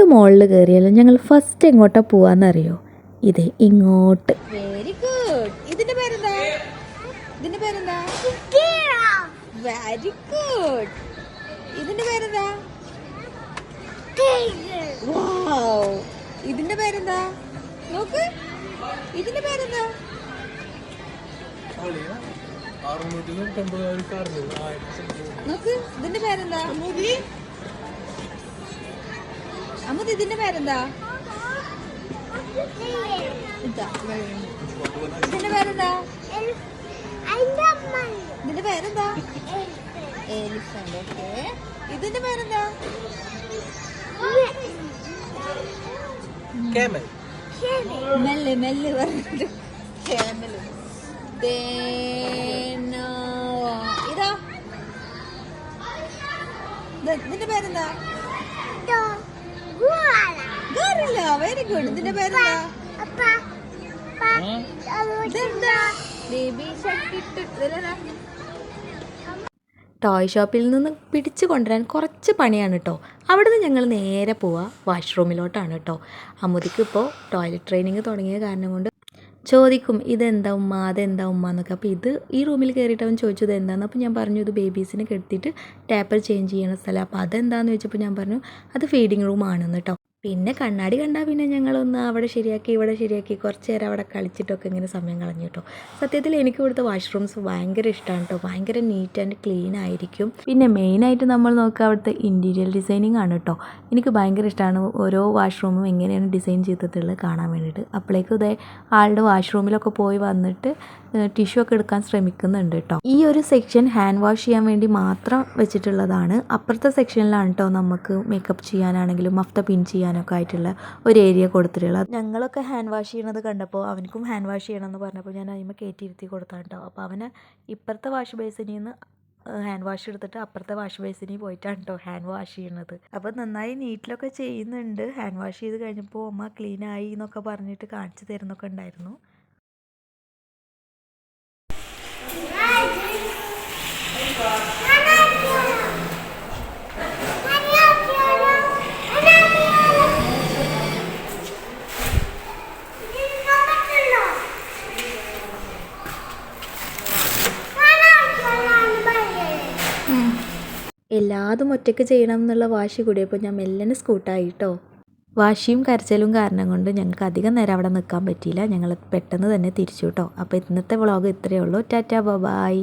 ഏത് മോളിൽ കയറിയാലും ഞങ്ങൾ ഫസ്റ്റ് എങ്ങോട്ടാ പോവാന്നറിയോ? ഇത് ഇങ്ങോട്ട്. വെരി ഗുഡ് ഇതിന്റെ പേരെന്താ? ഇതിന്റെ പേരെന്താ? വെരി ഗുഡ് ഇതിന്റെ പേരെന്താ. ഇതിന്റെ പേരെന്താ? നോക്ക്. ഇതിന്റെ പേരെന്താ? നോക്ക്. ഇതിന്റെ പേരെന്താ? അമ്മത് ഇതിന്റെ പേരെന്താ? ഇതാ ഇതിന്റെ പേരെന്താ? ഇതിന്റെ പേരെന്താ? Elephant okay. ഇതിന്റെ പേരെന്താ? മെല്ലെ മെല്ലെ പറഞ്ഞിട്ട് ക്യാമൽ ഇതാ. ഇത് ഇതിന്റെ പേരെന്താ? വെരി ഗുഡ് ഇതിന്റെ പേരെന്താ? ടോയ് ഷോപ്പിൽ നിന്ന് പിടിച്ചു കൊണ്ടുവരാൻ കുറച്ച് പണിയാണ് കേട്ടോ അവിടുന്ന് ഞങ്ങൾ നേരെ പോവുക വാഷ്റൂമിലോട്ടാണ് കേട്ടോ അമ്മുതിക്ക് ഇപ്പോൾ ടോയ്ലറ്റ് ട്രെയിനിങ് തുടങ്ങിയ കാരണം കൊണ്ട് ചോദിക്കും ഇതെന്താ ഉമ്മ? അതെന്താ ഉമ്മ? എന്നൊക്കെ. അപ്പോൾ ഇത് ഈ റൂമിൽ കയറിയിട്ട് അവൻ ചോദിച്ചത് എന്താണെന്ന് അപ്പോൾ ഞാൻ പറഞ്ഞു ഇത് ബേബീസിനെ കെടുത്തിയിട്ട് ടാപ്പർ ചേഞ്ച് ചെയ്യണ സ്ഥലം. അപ്പോൾ അതെന്താണെന്ന് ചോദിച്ചപ്പോൾ ഞാൻ പറഞ്ഞു അത് ഫീഡിങ് റൂം ആണെന്ന് കേട്ടോ പിന്നെ കണ്ണാടി കണ്ടാൽ പിന്നെ ഞങ്ങളൊന്ന് അവിടെ ശരിയാക്കി ഇവിടെ ശരിയാക്കി. കുറച്ച് നേരം അവിടെ കളിച്ചിട്ടൊക്കെ ഇങ്ങനെ സമയം കളഞ്ഞു കേട്ടോ. സത്യത്തിൽ എനിക്ക് ഇവിടുത്തെ വാഷ്റൂംസ് ഭയങ്കര ഇഷ്ടമാണ് കേട്ടോ. ഭയങ്കര നീറ്റ് ആൻഡ് ക്ലീൻ ആയിരിക്കും. പിന്നെ മെയിനായിട്ട് നമ്മൾ നോക്കുക അവിടുത്തെ ഇന്റീരിയൽ ഡിസൈനിങ് ആണ് കേട്ടോ. എനിക്ക് ഭയങ്കര ഇഷ്ടമാണ് ഓരോ വാഷ്റൂമും എങ്ങനെയാണ് ഡിസൈൻ ചെയ്തിട്ടുള്ളത് കാണാൻ വേണ്ടിയിട്ട്. അപ്പോഴേക്കും ഇതേ ആളുടെ വാഷ്റൂമിലൊക്കെ പോയി വന്നിട്ട് ടിഷ്യൂ ഒക്കെ എടുക്കാൻ ശ്രമിക്കുന്നുണ്ട് കേട്ടോ. ഈ ഒരു സെക്ഷൻ ഹാൻഡ് വാഷ് ചെയ്യാൻ വേണ്ടി മാത്രം വെച്ചിട്ടുള്ളതാണ്. അപ്പുറത്തെ സെക്ഷനിലാണ് കേട്ടോ നമുക്ക് മേക്കപ്പ് ചെയ്യാനാണെങ്കിലും മഫ്ത പിൻ ചെയ്യാനൊക്കെ ആയിട്ടുള്ള ഒരു ഏരിയ കൊടുത്തിട്ടുള്ളത് ഞങ്ങളൊക്കെ ഹാൻഡ് വാഷ് ചെയ്യണത് കണ്ടപ്പോൾ അവനക്കും ഹാൻഡ് വാഷ് ചെയ്യണമെന്ന് പറഞ്ഞപ്പോൾ ഞാൻ അതിമ കയറ്റിയിരുത്തി കൊടുത്താണ് കേട്ടോ അപ്പോൾ അവന് ഇപ്പുറത്തെ വാഷ് ബേസിനിൽ നിന്ന് ഹാൻഡ് വാഷ് എടുത്തിട്ട് അപ്പുറത്തെ വാഷ് ബേസിനിൽ പോയിട്ടാണ് കേട്ടോ ഹാൻഡ് വാഷ് ചെയ്യണത്. അപ്പോൾ നന്നായി നീറ്റിലൊക്കെ ചെയ്യുന്നുണ്ട്. ഹാൻഡ് വാഷ് ചെയ്ത് കഴിഞ്ഞപ്പോൾ അമ്മ ക്ലീൻ എന്നൊക്കെ പറഞ്ഞിട്ട് കാണിച്ചു തരുന്നൊക്കെ ഉണ്ടായിരുന്നു. എല്ലാതും ഒറ്റയ്ക്ക് ചെയ്യണം എന്നുള്ള വാശി കൂടിയപ്പോൾ ഞാൻ മെല്ലനെ സ്കൂട്ടായി കേട്ടോ വാശിയും കരച്ചിലും കാരണം കൊണ്ട് ഞങ്ങൾക്ക് അധികം നേരം അവിടെ നിൽക്കാൻ പറ്റിയില്ല. ഞങ്ങൾ പെട്ടെന്ന് തന്നെ തിരിച്ചു കേട്ടോ അപ്പോൾ ഇന്നത്തെ വ്ളോഗ് ഇത്രയേ ഉള്ളൂ. Tata bye